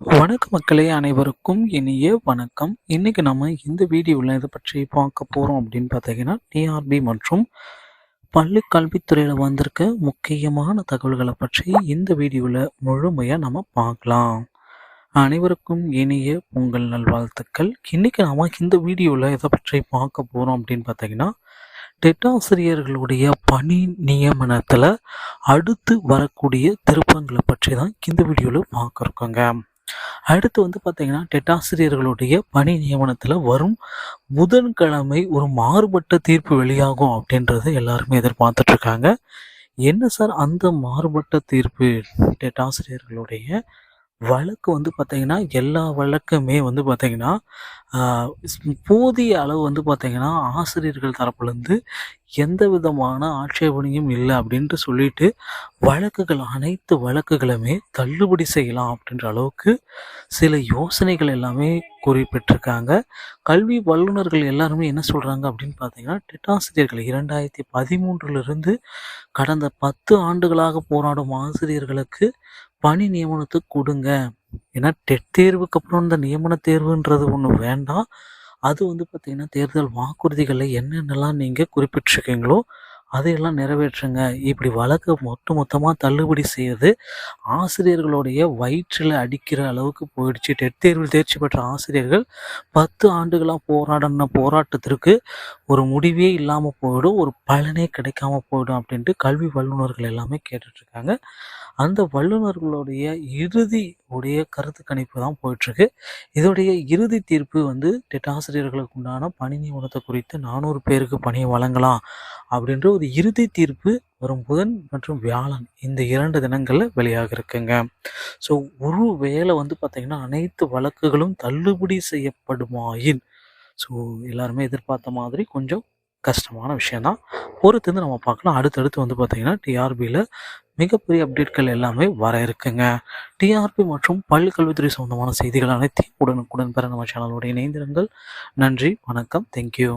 வணக்க மக்களே அனைவருக்கும் இனிய வணக்கம். இன்னைக்கு நம்ம இந்த வீடியோவில் இதை பற்றி பார்க்க போகிறோம் அப்படின்னு பார்த்தீங்கன்னா டிஆர்பி மற்றும் பள்ளி கல்வித்துறையில் வந்திருக்க முக்கியமான தகவல்களை பற்றி இந்த வீடியோவில் முழுமையாக நம்ம பார்க்கலாம். அனைவருக்கும் இனிய பொங்கல் நல்வாழ்த்துக்கள். இன்னைக்கு நாம் இந்த வீடியோவில் இதை பற்றி பார்க்க போகிறோம் அப்படின்னு பார்த்தீங்கன்னா டெட்டாசிரியர்களுடைய பணி நியமனத்தில் அடுத்து வரக்கூடிய திருப்பங்களை பற்றி தான் இந்த வீடியோவில் பார்க்குறோங்க அடுத்து வந்து பார்த்தீங்கன்னா டெட்டாசிரியர்களுடைய பணி நியமனத்தில் வரும் புதன்கிழமை ஒரு மாறுபட்ட தீர்ப்பு வெளியாகும் அப்படின்றத எல்லாருமே எதிர்பார்த்துட்ருக்காங்க என்ன சார் அந்த மாறுபட்ட தீர்ப்பு டெட்டாசிரியர்களுடைய வழக்கு வந்து பார்த்தீங்கன்னா எல்லா வழக்குமே வந்து பார்த்தீங்கன்னா போதிய அளவு வந்து பார்த்தீங்கன்னா ஆசிரியர்கள் தரப்புலேருந்து எந்த விதமான ஆட்சேபனையும் இல்லை அப்படின்ட்டு சொல்லிட்டு வழக்குகள் அனைத்து வழக்குகளுமே தள்ளுபடி செய்யலாம் அப்படின்ற அளவுக்கு சில யோசனைகள் எல்லாமே குறிப்பிட்டிருக்காங்க. கல்வி வல்லுநர்கள் எல்லாருமே என்ன சொல்கிறாங்க அப்படின்னு பார்த்தீங்கன்னா டெட்டாசிரியர்கள் இரண்டாயிரத்தி பதிமூன்றுலேருந்து கடந்த பத்து ஆண்டுகளாக போராடும் ஆசிரியர்களுக்கு பணி நியமனத்தை கொடுங்க. ஏன்னா டெட் தேர்வுக்கு அப்புறம் இந்த நியமன தேர்வுன்றது ஒன்று வேண்டாம். அது வந்து பார்த்தீங்கன்னா தேர்தல் வாக்குறுதிகளில் என்னென்னலாம் நீங்கள் குறிப்பிட்டிருக்கீங்களோ அதையெல்லாம் நிறைவேற்றுங்க. இப்படி வழக்கு மொத்த மொத்தமாக தள்ளுபடி செய்யறது ஆசிரியர்களுடைய வயிற்றில் அடிக்கிற அளவுக்கு போயிடுச்சு. டெட் தேர்வில் தேர்ச்சி பெற்ற ஆசிரியர்கள் பத்து ஆண்டுகளாக போராடின போராட்டத்திற்கு ஒரு முடிவே இல்லாமல் போயிடும் ஒரு பலனே கிடைக்காம போயிடும் அப்படின்ட்டு கல்வி வல்லுநர்கள் எல்லாமே கேட்டுட்ருக்காங்க. அந்த வல்லுநர்களுடைய இறுதி உடைய கருத்து கணிப்பு தான் போயிட்டுருக்கு இதோடைய இறுதி தீர்ப்பு வந்து டெட் ஆசிரியர்களுக்கு உண்டான பணி நியமனத்தை குறித்து நானூறு பேருக்கு பணியை வழங்கலாம் அப்படின்ற ஒரு இறுதி தீர்ப்பு வரும் புதன் மற்றும் வியாழன் இந்த இரண்டு தினங்களில் வெளியாக இருக்குங்க ஸோ ஒரு வேலை வந்து பார்த்திங்கன்னா அனைத்து வழக்குகளும் தள்ளுபடி செய்யப்படுமாயின் ஸோ எல்லாருமே எதிர்பார்த்த மாதிரி கொஞ்சம் கஷ்டமான விஷயந்தான் பொறுத்து நம்ம பார்க்கலாம். அடுத்தடுத்து வந்து பார்த்திங்கன்னா டிஆர்பியில் மிகப்பெரிய அப்டேட்கள் எல்லாமே வர இருக்குங்க. டிஆர்பி மற்றும் பள்ளி கல்வித்துறை சம்பந்தமான செய்திகள் அனைத்தையும் உடனுக்குடன் பெற நம்ம சேனலோட இணைந்திருங்கள். நன்றி வணக்கம். தேங்க்யூ